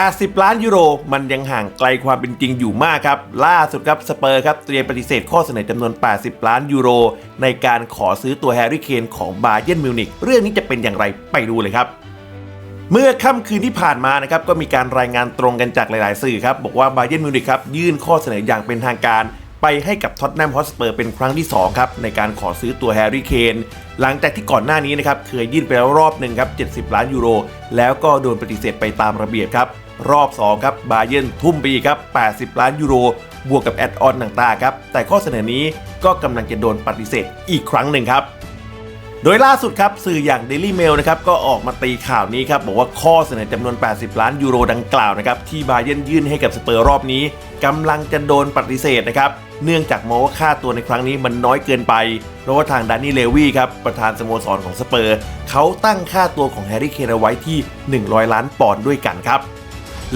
80 ล้านยูโร มันยังห่างไกลความเป็นจริงอยู่มากครับ ล่าสุดครับสเปอร์ครับเตรียมปฏิเสธข้อเสนอจำนวน 80 ล้านยูโร ในการขอซื้อตัวแฮร์รี่เคนของบาเย r n นมิวนิกเรื่องนี้จะเป็นอย่างไรไปดูเลยครับเมื่อค่ำคืนที่ผ่านมานะครับก็มีการรายงานตรงกันจากหลาย ๆ สื่อครับบอกว่าบาเย r n นมิวนิกครับยื่นข้อเสนออย่างเป็นทางการ ไปให้กับท็อตแนมฮอสเปอร์เป็นครั้งที่ 2 ครับ ในการขอซื้อตัวแฮร์รี่เคนหลังจากที่ก่อนหน้านี้นะครับ เคยยื่นไปแล้วรอบหนึ่งครับ 70 ล้านยูโร แล้วก็โดนปฏิเสธไปตามระเบียบครับ รอบ 2 ครับบาเย r n ทุ่มไปอีกครับ 80 ล้านยูโร บวกกับแอดออนต่างๆครับ แต่ข้อเสนอนี้ก็กำลังจะโดนปฏิเสธอีกครั้งหนึ่งครับโดยล่าสุดครับสื่ออย่าง Daily Mail นะครับก็ออกมาตีข่าวนี้ครับบอกว่าข้อเสนอจำนวน 80 ล้านยูโรดังกล่าวนะครับที่บาเย r n ยื่นให้กับสเปอร์รอบนี้กำลังจะโดนปฏิเสธนะครับ เนื่องจากมองว่าค่าตัวในครั้งนี้มันน้อยเกินไป เพราะว่าทางดานนี่เลวี่ครับ ประธานสโมสรของสเปอร์ เขาตั้งค่าตัวของแฮร์รี่เคนเอาไว้ที่ 100 ล้านปอนด์ด้วยกันครับ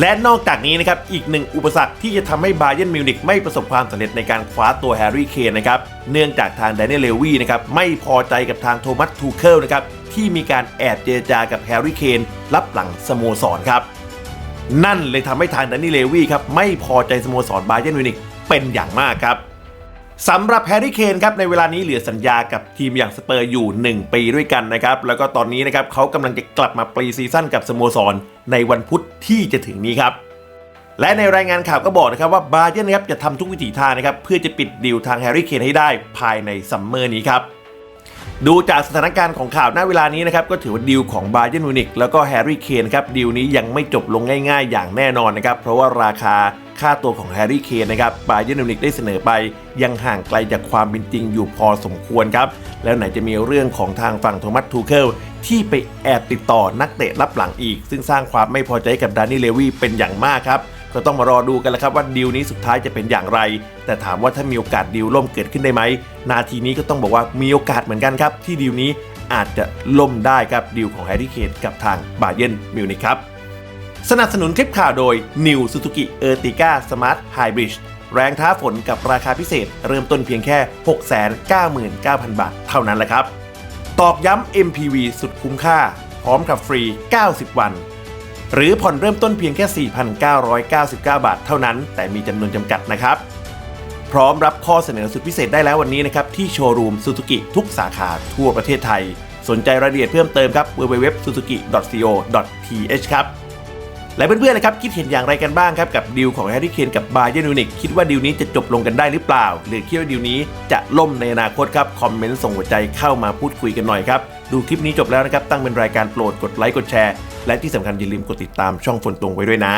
และนอกจากนี้นะครับ อีกหนึ่งอุปสรรคที่จะทำให้บาเย r n นมิวนิกไม่ประสบความสำเร็จในการคว้าตัวแฮร์รี่เคนนะครับ เนื่องจากทางแดเนียลเลวีนะครับไม่พอใจกับทางโทมัสทูเคิลนะครับที่มีการแอบเจรจากับแฮร์รี่เคนรับหลังสโมสรครับนั่นเลยทำให้ทางแดนนี่เลวีครับไม่พอใจสโมสรบาเย r n นมิวนิก เป็นอย่างมากครับสำหรับแฮร์รี่เคนครับในเวลานี้เหลือสัญญากับทีมอย่างสเปอร์อยู่ 1 ปีด้วยกันนะครับแล้วก็ตอนนี้นะครับเขากำลังจะกลับมาปรีซีซั่นกับสโมสรในวันพุธที่จะถึงนี้ครับและในรายงานข่าวก็บอกนะครับว่าบาเย r n นะครับจะทำทุกวิถีทางนะครับเพื่อจะปิดดีลทางแฮร์รี่เคนให้ได้ภายในซัมเมอร์นี้ครับ ดูจากสถานการณ์ของข่าวณเวลานี้นะครับก็ถือว่าดีลของบาเยนมิวนิกแล้วก็แฮร์รี่เคนครับดีลนี้ยังไม่จบลงง่ายๆ อย่างแน่นอนนะครับเพราะว่าราคาค่าตัวของแฮร์รี่เคนนะครับบาเยนมิวนิกได้เสนอไป ยังห่างไกลจากความเป็นจริงอยู่พอสมควรครับแล้วไหนจะมีเรื่องของทางฝั่งโทมัสทูเคิลที่ไปแอบติดต่อนักเตะรับหลังอีก ซึ่งสร้างความไม่พอใจกับดานนี่เลวีเป็นอย่างมากครับ ก็ต้องมารอดูกันแล้วครับว่าดีลนี้สุดท้ายจะเป็นอย่างไร แต่ถามว่าถ้ามีโอกาสดีลล่มเกิดขึ้นได้ไหม นาทีนี้ก็ต้องบอกว่ามีโอกาสเหมือนกันครับ ที่ดีลนี้อาจจะล่มได้ครับดีลของแฮร์รี่เคนกับทางบาเยนมิวนิกครับ สนับสนุนคลิปข่าวโดย New Suzuki Ertiga Smart Hybrid แรงท้าฝนกับราคาพิเศษ เริ่มต้นเพียงแค่ 699,000 บาท เท่านั้นแหละครับ ตอกย้ำ MPV สุดคุ้มค่า พร้อมขับฟรี 90 วัน หรือผ่อนเริ่มต้นเพียงแค่ 4,999 บาทเท่านั้น แต่มีจำนวนจำกัดนะครับ พร้อมรับข้อเสนอสุดพิเศษได้แล้ววันนี้นะครับ ที่โชว์รูมซูซูกิทุกสาขาทั่วประเทศไทย สนใจรายละเอียดเพิ่มเติมครับ www.suzuki.co.th ครับ และเพื่อนๆนะครับคิดเห็นอย่างไรกันบ้างครับกับดีลของแฮร์รี่เคนกับบาเยนูนิกคิดว่าดีลนี้จะจบลงกันได้หรือเปล่า หรือคิดว่าดีลนี้จะล่มในอนาคตครับคอมเมนต์ส่งหัวใจเข้ามาพูดคุยกันหน่อยครับดูคลิปนี้จบแล้วนะครับตั้งเป็นรายการโปรดกดไลค์กดแชร์และที่สำคัญอย่าลืมกดติดตามช่องฝนตรงไว้ด้วยนะ